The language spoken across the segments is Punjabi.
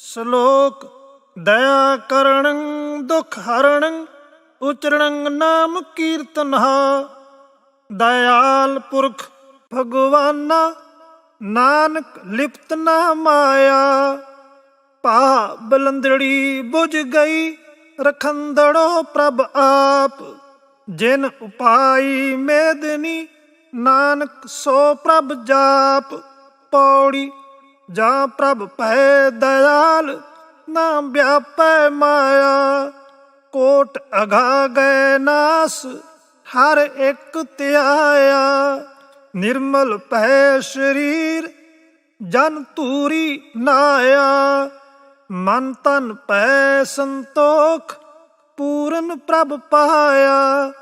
ਸ਼ਲੋਕ, ਦਇਆ ਕਰਣ, ਦੁਖ ਹਰਣ, ਉਚਰਣੰ ਨਾਮ ਕੀਰਤਨਹਾ ਦਇਆਲ ਪੁਰਖ ਭਗਵਾਨਾ, ਨਾਨਕ ਲਿਪਤ ਨਾ ਮਾਇਆ। ਪਾ ਬਲੰਦੜੀ ਬੁਝ ਗਈ, ਰਖੰਦੜੋ ਪ੍ਰਭ ਆਪ। ਜਿਨ ਉਪਾਈ ਮੇਦਨੀ, ਨਾਨਕ ਸੋ ਪ੍ਰਭ ਜਾਪ। ਪੌੜੀ ਜਾਂ ਪ੍ਰਭ ਭੈ ਦਇਆਲ ਨਾ ਵਿਆਪੈ ਮਾਇਆ, ਕੋਟ ਅਘਾ ਗਏ ਨਾਸ, ਹਰ ਇੱਕ ਧਿਆਇਆ। ਨਿਰਮਲ ਭੈ ਸਰੀਰ, ਜਨ ਤੂਰੀ ਨਾਇਆ। ਮਨ ਤਨ ਪੈ ਸੰਤੋਖ, ਪੂਰਨ ਪ੍ਰਭ ਪਾਇਆ।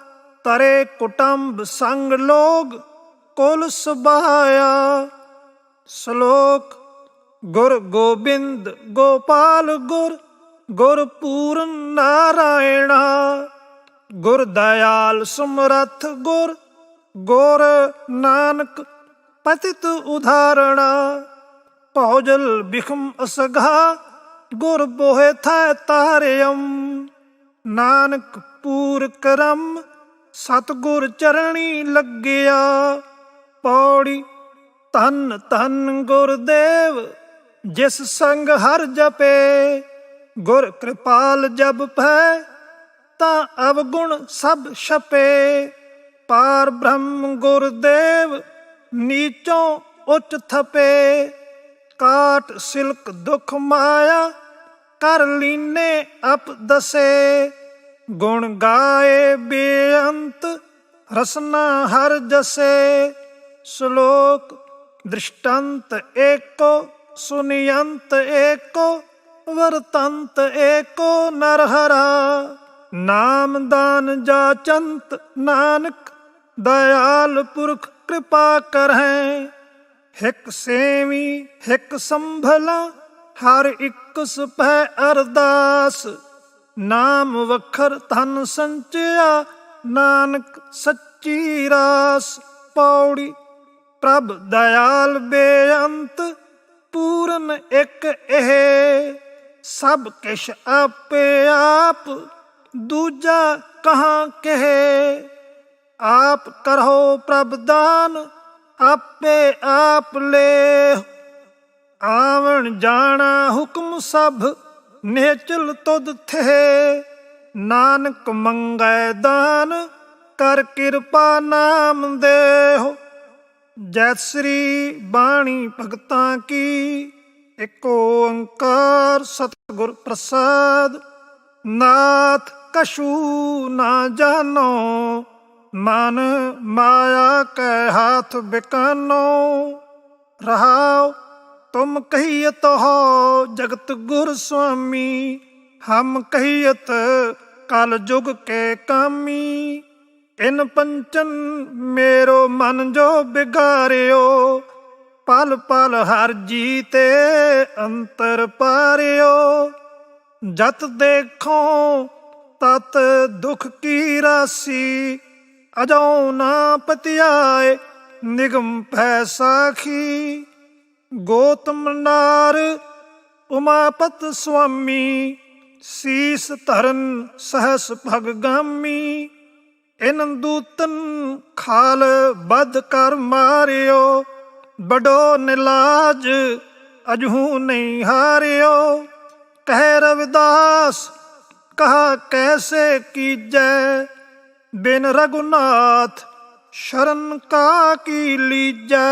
ਤਰੇ ਕੁਟੰਬ ਸੰਗ ਲੋਗ, ਕੁਲ ਸੁਭਾਇਆ। ਸ਼ਲੋਕ ਗੁਰ ਗੋਬਿੰਦ ਗੋਪਾਲ ਗੁਰ ਗੁਰ ਪੂਰਨ ਨਾਰਾਇਣਾ। ਗੁਰ ਦਇਆਲ ਸਮਰਥ ਗੁਰ ਗੁਰ ਨਾਨਕ ਪਤਿਤ ਉਧਾਰਣਾ ਭੌਜਲ ਬਿਖਮ ਅਸਘਾ ਗੁਰ ਬੋਹਿ ਥੈ ਤਾਰਿਅਮ। ਨਾਨਕ ਪੂਰ ਕਰਮ, ਸਤਗੁਰ ਚਰਣੀ ਲੱਗਿਆ। ਪੌੜੀ ਤਨ ਤਨ ਗੁਰਦੇਵ ਜਿਸ ਸੰਗ ਹਰ ਜਪੇ, ਗੁਰ ਕਿਰਪਾਲ ਜਬ ਭੈ, ਤਾਂ ਅਵਗੁਣ ਸਭ ਛਪੇ। ਪਾਰ ਬ੍ਰਹਮ ਗੁਰਦੇਵ, ਨੀਚੋਂ ਉੱਚ ਥਪੇ। ਕਾਟ ਸਿਲਕ ਦੁਖ ਮਾਇਆ, ਕਰ ਲੀਨੇ ਅਪ ਦਸੇ। ਗੁਣ ਗਾਏ ਬੇਅੰਤ, ਰਸਨਾ ਹਰ ਜਸੇ। ਸ਼ਲੋਕ ਦ੍ਰਿਸ਼ਟੰਤ ਏਕੋ ਸੁਨਿਯੰਤ ਏਕੋ, ਵਰਤੰਤ ਏਕੋ ਨਰਹਰਾ। ਨਾਮ ਦਾਨ ਜਾਚੰਤ ਨਾਨਕ, ਦਇਆਲ ਪੁਰਖ ਕਿਰਪਾ ਕਰਹਿ। ਹਿਕ ਸੇਵੀ, ਹਿਕ ਸੰਭਲਾ, ਹਰ ਇੱਕ ਸੁਭੈ ਅਰਦਾਸ। ਨਾਮ ਵਖਰ ਧਨ ਸੰਚਿਆ, ਨਾਨਕ ਸੱਚੀ ਰਾਸ। ਪੌੜੀ ਪ੍ਰਭ ਦਇਆਲ ਬੇਅੰਤ ਪੂਰਨ ਇੱਕ ਇਹ, ਸਭ ਕਿਛ ਆਪੇ ਆਪ, ਦੂਜਾ ਕਹਾਂ ਕਹੇ? ਆਪ ਕਰੋ ਪ੍ਰਭ ਦਾਨ, ਆਪੇ ਆਪ ਲੈ ਆਵਣ ਜਾਣਾ ਹੁਕਮ ਸਭ, ਨੇਚਲ ਤੁਧ ਥੇ ਨਾਨਕ ਮੰਗੈ ਦਾਨ, ਕਰ ਕਿਰਪਾ ਨਾਮ ਦੇ। ਜੈ ਸ੍ਰੀ ਬਾਣੀ ਭਗਤਾਂ ਕੀ ਏਕ ਓੰਕਾਰ ਸਤਿਗੁਰ ਪ੍ਰਸਾਦ। ਨਾਥ ਕਸ਼ੂ ਨਾ ਜਾਣੋ, ਮਨ ਮਾਇਆ ਕੈ ਹਾਥ ਬਿਕਾਨੋ। ਰਹਾਉ ਤੁਮ ਕਹੀਤ ਹੋ ਜਗਤ ਗੁਰ ਸੁਆਮੀ, ਹਮ ਕਹੀਤ ਕਲ ਜੁਗ ਕੇ ਕਾਮੀ। ਇਨ ਪੰਚਨ ਮੇਰੋ ਮਨ ਜੋ ਬਿਗਾਰਿਓ, ਪਲ ਪਲ ਹਰ ਜੀ ਤੇ ਅੰਤਰ ਪਾਰਿਓ। ਜਤ ਦੇਖੋ, ਤਤ ਦੁਖ ਕੀ ਰਾਸੀ ਅਜੋ ਨਾ ਪਤਿਆਏ, ਨਿਗਮ ਭੈ ਸਾਖੀ। ਗੋਤਮ ਨਾਰ, ਉਮਾਪਤ ਸੁਆਮੀ, ਸੀਸ ਧਰਨ ਸਹਸ ਭਗਗਾਮੀ। ਇਨ ਦੂਤਨ ਖਾਲ ਬਦ ਕਰ ਮਾਰਿਓ ਬਡੋ ਨਿਲਾਜ ਅਜਹੂ ਨਹੀਂ ਹਾਰਿਓ। ਕਹਿ ਰਵਿਦਾਸ, ਕਹਾ ਕੈਸੇ ਕੀਜੈ? ਬਿਨ ਰਗੁਨਾਥ ਸ਼ਰਨ ਕਾ ਕੀ ਲੀਜੈ?